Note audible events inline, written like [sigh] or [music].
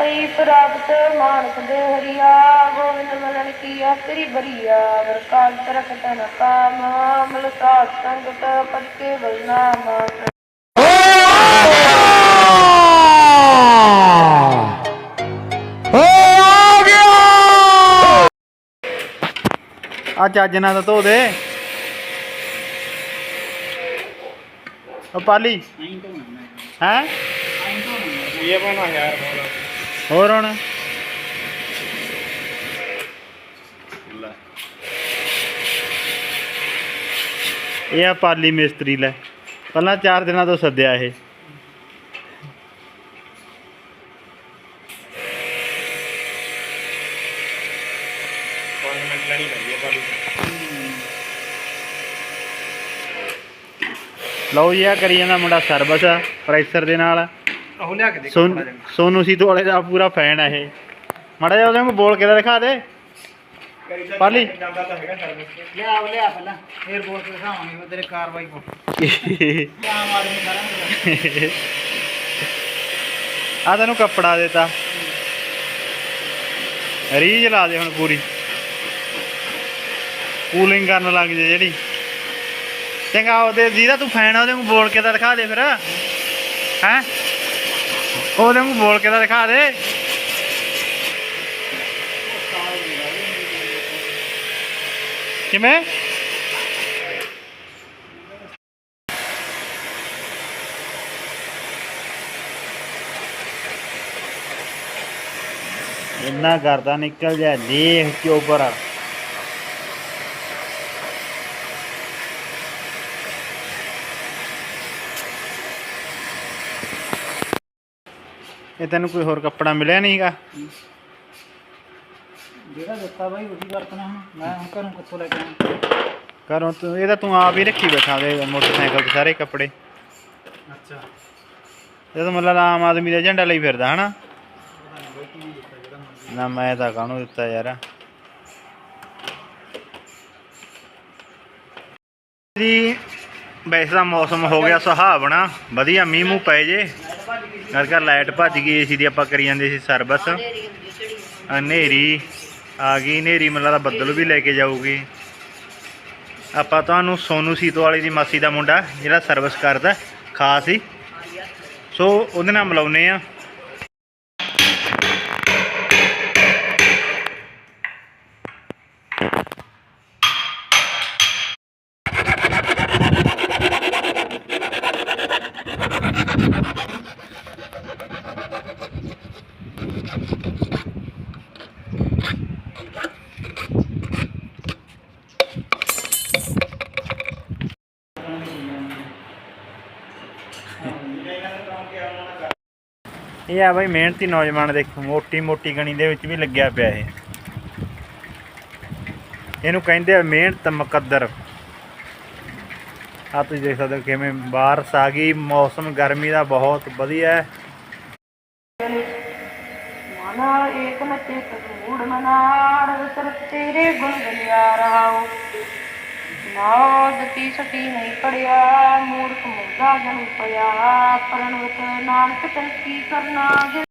ਪਈ ਪ੍ਰਾਪਤ ਮਾਨਕ ਦੇ ਹਰੀਆ ਗੋਵਿੰਦ ਮਲਨ ਕੀ ਆਖਰੀ ਬਰੀਆ ਵਰਕਾਲ ਤਰਕ ਤਨ ਕਾਮ ਮਲ ਸਾਧ ਸੰਗਤ ਪਦ ਕੇ ਬਲਨਾਮ ਓ ਆ ਚੱਜ ਨਾਲ ਤਾਂ ਧੋ ਦੇ। ਓ ਪਾਲੀ। ਹੈ? ਇਹ ਬਣਾ ਯਾਰ ਹੋਰ ਹੁਣ? ਇਹ ਆ ਪਾਲੀ ਮਿਸਤਰੀ ਲੈ। ਪਹਿਲਾਂ 4 ਦਿਨਾਂ ਤੋਂ ਸੱਦਿਆ ਇਹ। ਲਓ ਜੀ ਆ ਕਰੀ ਜਾਂਦਾ ਮੁੰਡਾ ਸਰਵਿਸ ਪ੍ਰੈਸ਼ਰ ਦੇ ਨਾਲ। ਉਹ ਲਿਆ ਕੇ ਸੋਨ ਸੋਨੂ ਸੀਤੋ ਵਾਲੇ ਦਾ ਪੂਰਾ ਫੈਨ ਆ ਇਹ। ਮਾੜਾ ਜਿਹਾ ਉਹਦੇ ਨੂੰ ਬੋਲ ਕੇ ਤਾਂ ਦਿਖਾ ਦੇ। ਪਾਲੀ। ਜਾਂਦਾ ਤਾਂ ਹੈਗਾ ਸਰਵਿਸ ਲਿਆ ਉਹ ਲਿਆ ਪਹਿਲਾਂ। ਫੇਰ ਬੋਲ ਕੇ ਦਿਖਾਵਾਂਗੇ ਉਹ ਤੇਰੇ ਕਾਰਵਾਈ ਕੋ [laughs] ਆਮ ਆਦਮੀ ਕਰਾਂਗੇ ਆ ਤੈਨੂੰ ਕੱਪੜਾ ਦੇਤਾ। ਰੀਜ ਲਾ ਦੇ ਹੁਣ ਪੂਰੀ। ਕੂਲਿੰਗ ਕਰਨ ਲੱਗ ਜੇ ਜਿਹੜੀ। ਚੰਗਾ ਉਹਦੇ ਜਿਹਦਾ ਤੂੰ ਫੈਨ ਆ ਉਹਦੇ ਨੂੰ ਬੋਲ ਕੇ ਤਾਂ ਦਿਖਾ ਦੇ ਫਿਰ। ਹੈ? ਉਹਦੇ ਨੂੰ ਬੋਲ ਕੇ ਤਾਂ ਦਿਖਾ ਦੇ। ਕਿਵੇਂ? ਇੰਨਾ ਕਰਦਾ ਨਿਕਲ ਜਾ ਦੇਖ ਕੇ ਚੋਬਰ ਇਹ ਤੈਨੂੰ ਕੋਈ ਹੋਰ ਕੱਪੜਾ ਮਿਲਿਆ ਨਹੀਂਗਾ? ਜਿਹੜਾ ਦਿੱਤਾ ਬਾਈ ਉਹੀ ਵਰਤਣਾ ਹੁਣ। ਮੈਂ ਹੁਣ ਘਰੋਂ ਕਿੱਥੋਂ ਲੈ ਕੇ ਆਵਾਂ? ਕਰੋ ਤੂੰ ਇਹ ਤਾਂ ਤੂੰ ਆਪ ਹੀ ਰੱਖੀ ਬੈਠਾ ਦੇ ਮੋਟਰਸਾਈਕਲ ਤੇ ਸਾਰੇ ਕੱਪੜੇ। ਅੱਛਾ। ਇਹ ਤਾਂ ਮਤਲਬ ਆਮ ਆਦਮੀ ਦਾ ਝੰਡਾ ਲਈ ਫਿਰਦਾ ਹਨਾ? ਨਾ ਮੈਂ ਤਾਂ ਕਾਹਨੂੰ ਦਿੱਤਾ ਯਾਰ। ਜੀ ਵੈਸੇ ਤਾਂ ਮੌਸਮ ਹੋ ਗਿਆ ਸੁਹਾਵਣਾ ਵਧੀਆ ਮੀਂਹ ਮੂੰਹ ਪੈ ਜੇ। ਘਰ ਘਰ ਲਾਈਟ ਭੱਜ ਗਈ ਏਸੀ ਦੀ, ਆਪਾਂ ਕਰੀ ਜਾਂਦੇ ਸੀ ਸਰਵਿਸ ਹਨੇਰੀ, ਆ ਗਈ ਹਨੇਰੀ ਮਤਲਬ ਦਾ ਬੱਦਲ ਵੀ ਲੈ ਕੇ ਜਾਊਗੀ। ਆਪਾਂ ਤੁਹਾਨੂੰ ਸੋਨੂ ਸੀਤੋ ਵਾਲੀ ਦੀ ਮਾਸੀ ਦਾ ਮੁੰਡਾ, ਜਿਹੜਾ ਸਰਵਿਸ ਕਰਦਾ, ਖਾਸ ਹੀ। ਸੋ ਉਹਦੇ ਨਾਲ ਮਿਲਾਉਨੇ ਆ ਇਹ ਆ ਬਈ ਮਿਹਨਤੀ ਨੌਜਵਾਨ ਦੇਖੋ, ਮੋਟੀ ਮੋਟੀ ਗਣੀ ਦੇ ਵਿੱਚ ਵੀ ਲੱਗਿਆ ਪਿਆ ਇਹ। ਇਹਨੂੰ ਕਹਿੰਦੇ ਆ ਮਿਹਨਤ ਮੁਕੱਦਰ। ਆ ਤੁਸੀਂ ਦੇਖ ਸਕਦੇ ਹੋ ਕਿਵੇਂ ਬਾਰਿਸ਼ ਆ ਗਈ, ਮੌਸਮ ਗਰਮੀ ਦਾ ਬਹੁਤ ਵਧੀਆ ਹੈ। ਮਨਾ ਏਕ ਨ ਚਿਤ ਮਨਾੜ, ਤੇਰੇ ਗੁਣ ਗਲਿਆ ਰਹਾਉ ਨਾਦ ਤੀ ਸਤੀ ਨਹੀਂ ਪੜਿਆ ਮੂਰਖ ਮੁੰਡਾ ਜਨਮ ਪਿਆ ਪਰਣਵਤ ਨਾਨਕ ਤਨ ਕੀ ਕਰਨਾ?